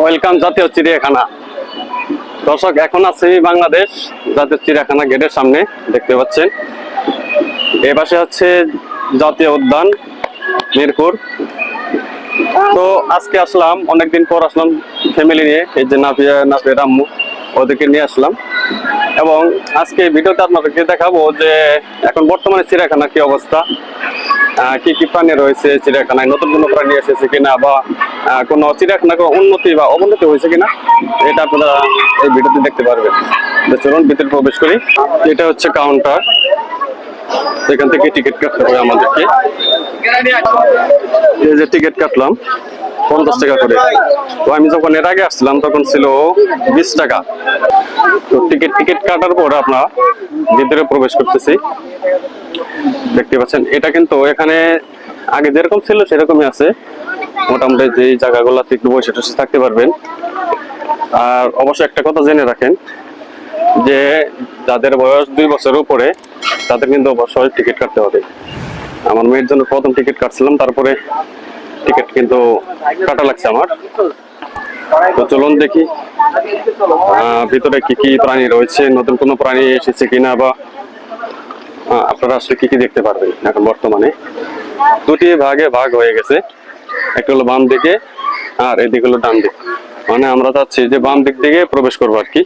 Welcome জাতীয় চিড়িয়াখানা। দর্শক, এখন আছি বাংলাদেশ জাতীয় চিড়িয়াখানা গেটের সামনে, দেখতে পাচ্ছেন। এ পাশে হচ্ছে জাতীয় উদ্যান, মিরপুর। তো আজকে আসলাম, অনেকদিন পর আসলাম ফ্যামিলি নিয়ে, এই যে নাপিয়া নাপিয়া রাম্মু ওদেরকে নিয়ে আসলাম। এবং আজকে ভিডিওতে আপনাদেরকে দেখাবো যে এখন বর্তমানে চিড়িয়াখানা কি অবস্থা কি কি প্রাণী রয়েছে চিড়িয়াখানায়, নতুন কোনো প্রাণী এসেছে কিনা বা কোনো চিড়িয়াখানা কোনো উন্নতি বা অবনতি হয়েছে কিনা, এটা আপনারা এই ভিডিওতে দেখতে পারবেন। চলুন ভিতরে প্রবেশ করি। এটা হচ্ছে কাউন্টার এখান থেকে টিকিট কাটতে হবে আমাদেরকে। এই যে টিকিট কাটলাম, পঞ্চাশ টাকা করে। তো আমি যখন এর আগে আসছিলাম, তখন ছিল বিশ টাকা। তো টিকিট টিকিট কাটার পর আপনার ভিতরে প্রবেশ করতেছি। দেখতে পাচ্ছেন, এটা কিন্তু এখানে আগে যেরকম ছিল সেরকমই আছে। মোটামুটি যে জায়গাগুলোতে একটু বসে টসে থাকতে পারবেন। আর অবশ্যই একটা কথা জেনে রাখেন যে যাদের বয়স দুই বছরের উপরে, তাদের কিন্তু অবশ্যই টিকিট কাটতে হবে। আমার মেয়ের জন্য প্রথম টিকিট কাটছিলাম, তারপরে টিকিট কিন্তু কাটা লাগছে আমার। তো চলুন দেখি। ভিতরে কি কি প্রাণী রয়েছে? নতুন কোনো প্রাণী এসেছে কিনা বা আপনারা আসলে কি কি দেখতে পারবেন এখন বর্তমানে? দুটি ভাগে ভাগ হয়ে গেছে। একটা হলো বাম দিকে আর এদিকে হলো ডান দিক। মানে আমরা চাচ্ছি যে বাম দিক দিকে প্রবেশ করব আর কি।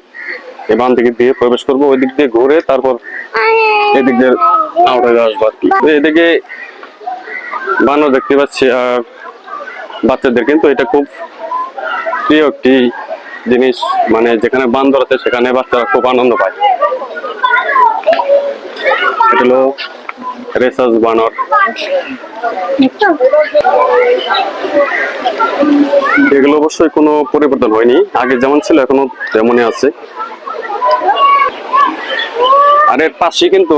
এই বাম দিক দিয়ে প্রবেশ করব, ওই দিক দিয়ে ঘুরে তারপর এদিক দিয়ে আউট হয়ে আসব আর কি। এদিকে বানর দেখতে পাচ্ছি আর বাচ্চাদের। কিন্তু এটা খুব প্রিয় একটি জিনিস মানে যেখানে বান্দর আছে সেখানে বাচ্চারা খুব আনন্দ পায়। এটা হলো রেসাস বানর। এগুলো অবশ্যই কোনো পরিবর্তন হয়নি। আগে যেমন ছিল, এখনও তেমনই আছে। আর এর পাশে কিন্তু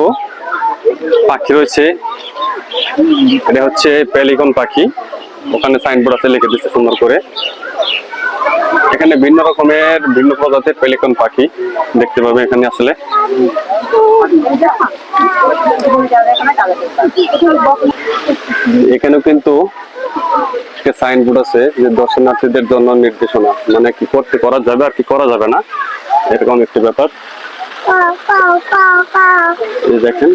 পাখি রয়েছে। এটা হচ্ছে পেলিকন পাখি। ওখানে সাইনবোর্ড আছে, লিখে দিচ্ছে সুন্দর করে। এখানে ভিন্ন রকমের, ভিন্ন প্রজাতির পেলিকন পাখি দেখতে পাবে এখানে আসলে। এখানেও কিন্তু সাইনবোর্ড আছে যে দর্শনার্থীদের জন্য নির্দেশনা। মানে কি করতে করা যাবে আর কি করা যাবে না? এরকম একটি ব্যাপার। দেখেন।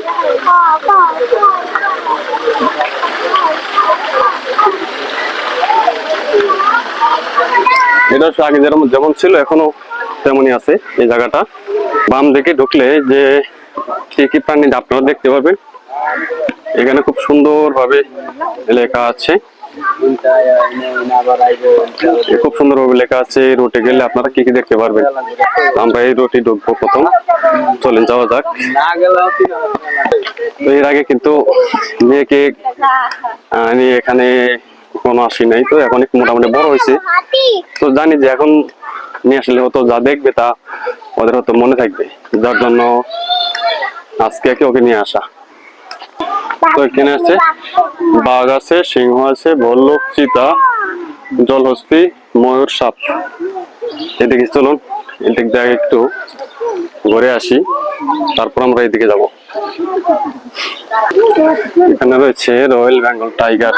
এটা আগে যেরকম যেমন ছিল, এখনও তেমনই আছে এই জায়গাটা। বাম দিকে ঢুকলে যে কি কি প্রাণী, আপনারা দেখতে পাবেন এখানে খুব সুন্দর ভাবে লেখা আছে। খুব সুন্দর ভাবে লেখা আছে রুটে গেলে আপনারা কি কি দেখতে পারবেন। আমরা এই রুটে ঢুকবো প্রথম। চলেন, যাওয়া যাক। তো এর আগে কিন্তু মেয়েকে এখানে কোনো আসি নাই, তো এখন একটু মোটামুটি বড় হয়েছে। তো জানি যে এখন নিয়ে আসলে হয়তো যা দেখবে তা ওদের হয়তো মনে থাকবে, যার জন্য আজকে একে ওকে নিয়ে আসা? তো এখানে আছে, বাঘ আছে, সিংহ আছে ভল্লুক চিতা, জলহস্তি, ময়ূর, সাপ। এদিকে চলুন, এদিক দিয়ে একটু ঘুরে আসি, তারপর আমরা এদিকে যাব। এখানে রয়েছে রয়্যাল বেঙ্গল টাইগার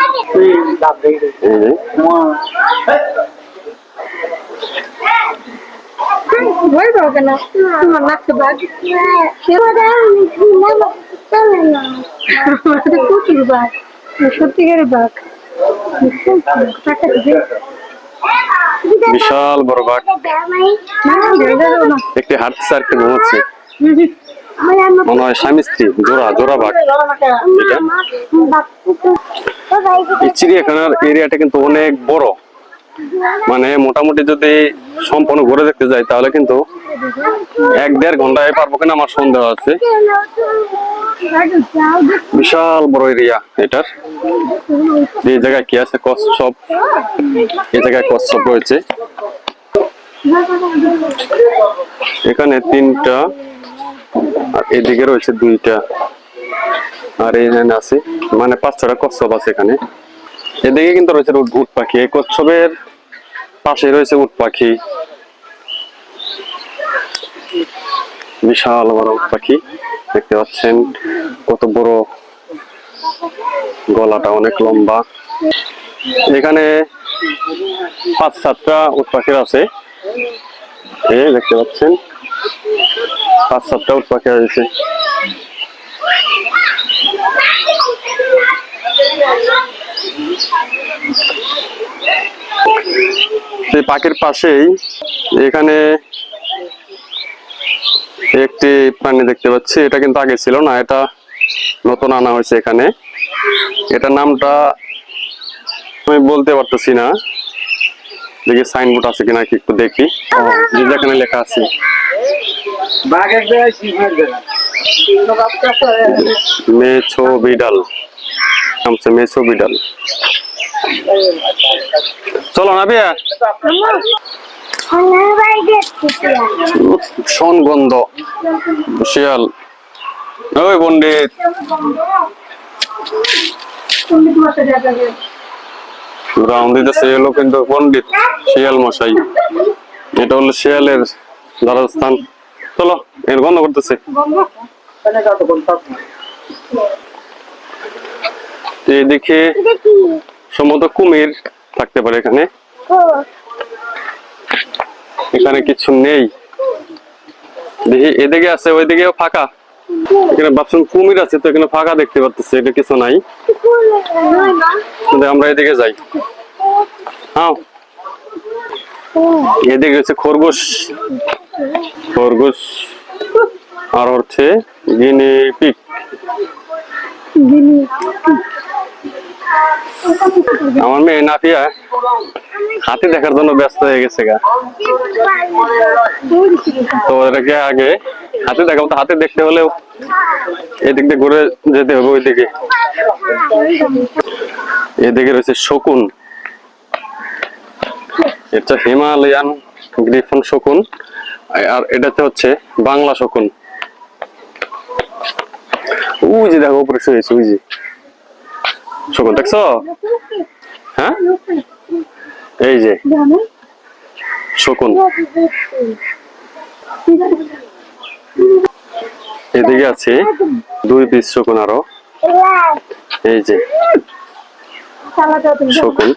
সত্যিকারের বাঘ বিশাল বড় বাঘ একটি হাঁটছে আর একটি ঘুমাচ্ছে মনে হয় স্বামী স্ত্রী, জোড়া জোড়া বাঘ। এই চিড়িয়াখানার এরিয়াটা কিন্তু অনেক বড়। মানে মোটামুটি যদি সম্পূর্ণ ঘুরে দেখতে যাই, তাহলে কিন্তু এক দেড় ঘন্টায় পারব কিনা আমার সন্দেহ আছে। বিশাল বড় এরিয়া এটার। যে জায়গায় কি আছে, কচ্ছপ। এই জায়গায় কচ্ছপ রয়েছে। এখানে তিনটা আর এদিকে রয়েছে দুইটা। আর এখানে আছে মানে পাঁচ ছটা কচ্ছপ আছে এখানে। এদিকে কিন্তু রয়েছে উট পাখি। এই কচ্ছপের পাশে রয়েছে উট পাখি। বিশাল বড় উট পাখি। দেখতে পাচ্ছেন কত বড় গলাটা, অনেক লম্বা। এখানে পাঁচ সাতটা উট পাখির আছে। দেখতে পাচ্ছেন। পাঁচ সাতটা উট পাখি আছে সেই পাখির পাশেই এখানে একটি প্রাণী দেখতে পাচ্ছি। এটা কিন্তু আগে ছিল না এটা নতুন আনা হয়েছে এখানে। এটা নামটা আমি বলতে পারতেছি না। দেখি সাইনবোর্ড আছে কিনা কি একটু দেখি। যেখানে লেখা আছে। মেছো বিডাল। মেছো বিডাল। চলো না বিয়া শন শিয়াল। ওই এলো কিন্তু পণ্ডিত শিয়াল মশাই। এটা হলো শিয়ালের দ্বারস্থান। চলো এর গন্ধ করতেছে। এদিকে সম্ভবত কুমির থাকতে পারে এখানে। এখানে কিছু নেই। দেখি এদিকে আছে ওইদিকেও ফাঁকা। এখানে ভাবছেন কুমির আছে তো এখানে ফাঁকা দেখতে পাচ্ছি এটা কিছু নাই। আমরা এদিকে যাই। হ্যাঁ। এদিকে হচ্ছে খরগোশ। খরগোশ আর হচ্ছে গিনি পিক। আমার মেয়ে নাফিয়া হাতি দেখার জন্য ব্যস্ত হয়ে গেছে গা। তো এটাকে আগে হাতি দেখাবো। তো হাতি দেখতে হলেও এদিক দিয়ে ঘুরে যেতে হবে ওইদিকে। এদিকে রয়েছে শকুন। এটা হিমালয়ান গ্রিফন শকুন। আর এটাতে হচ্ছে বাংলা শকুন। ওই যে দেখো, উপরে শুয়েছে ওই যে। শকুন দেখছ? হ্যাঁ? এই যে। শকুন। এদিকে আছে দুই পিস শকুন আরও। এই যে। শকুন।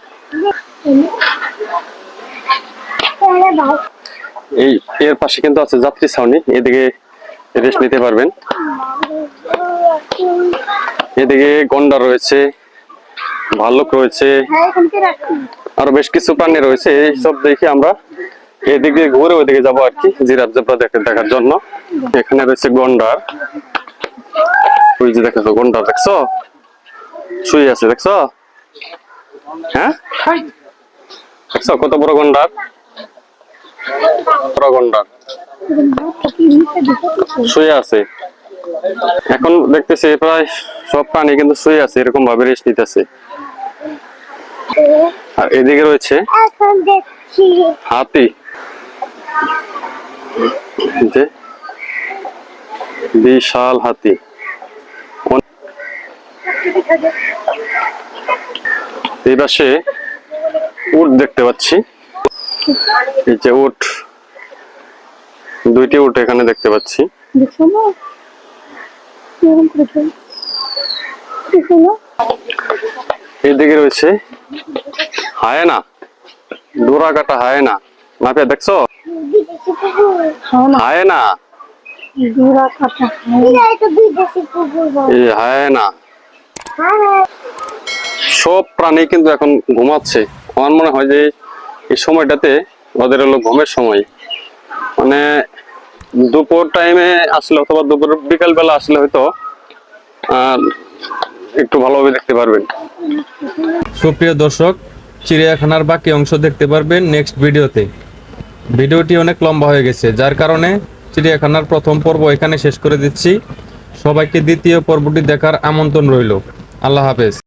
এই এর পাশে কিন্তু আছে যাত্রী ছাউনি। এদিকে রেস্ট নিতে পারবেন। এদিকে গন্ডা রয়েছে ভাল্লুক রয়েছে আরও বেশ কিছু প্রাণী রয়েছে। এই সব দেখে আমরা এদিক দিয়ে ঘুরে ওইদিকে যাব আর কি জিরাফ জেব্রা দেখে দেখার জন্য। এখানে রয়েছে গন্ডার। ওই যে দেখেছ গন্ডার দেখছ? শুয়ে আছে দেখছ? হ্যাঁ। দেখছ? কত বড় গন্ডার? শুয়ে আছে। এখন দেখতেছি প্রায় সব প্রাণী কিন্তু শুয়ে আছে এরকম ভাবে রেস্ট নিতেছে। আর এদিকে রয়েছে হাতি। বিশাল হাতি। এই পাশে উট দেখতে পাচ্ছি। এই যে উট দুইটি উট এখানে দেখতে পাচ্ছি। এদিকে রয়েছে হায়না ডোরা কাটা হায়না। মাফিয়া দেখছ? হ্যাঁ হায়না। হায়না। হ্যাঁ সব প্রাণী কিন্তু এখন ঘুমাচ্ছে। আমার মনে হয় যে এই সময়টাতে ওদের হলো ঘুমের সময়। মানে দুপুর টাইমে আসলে অথবা দুপুর বিকাল বেলা আসলে হয়তো একটু ভালোভাবে দেখতে পারবেন। সুপ্রিয় দর্শক, চিড়িয়াখানার বাকি অংশ দেখতে পারবেন নেক্সট ভিডিওতে। ভিডিওটি অনেক লম্বা হয়ে গেছে, যার কারণে চিড়িয়াখানার প্রথম পর্ব এখানে শেষ করে দিচ্ছি। সবাইকে দ্বিতীয় পর্বটি দেখার আমন্ত্রণ রইল। আল্লাহ হাফেজ।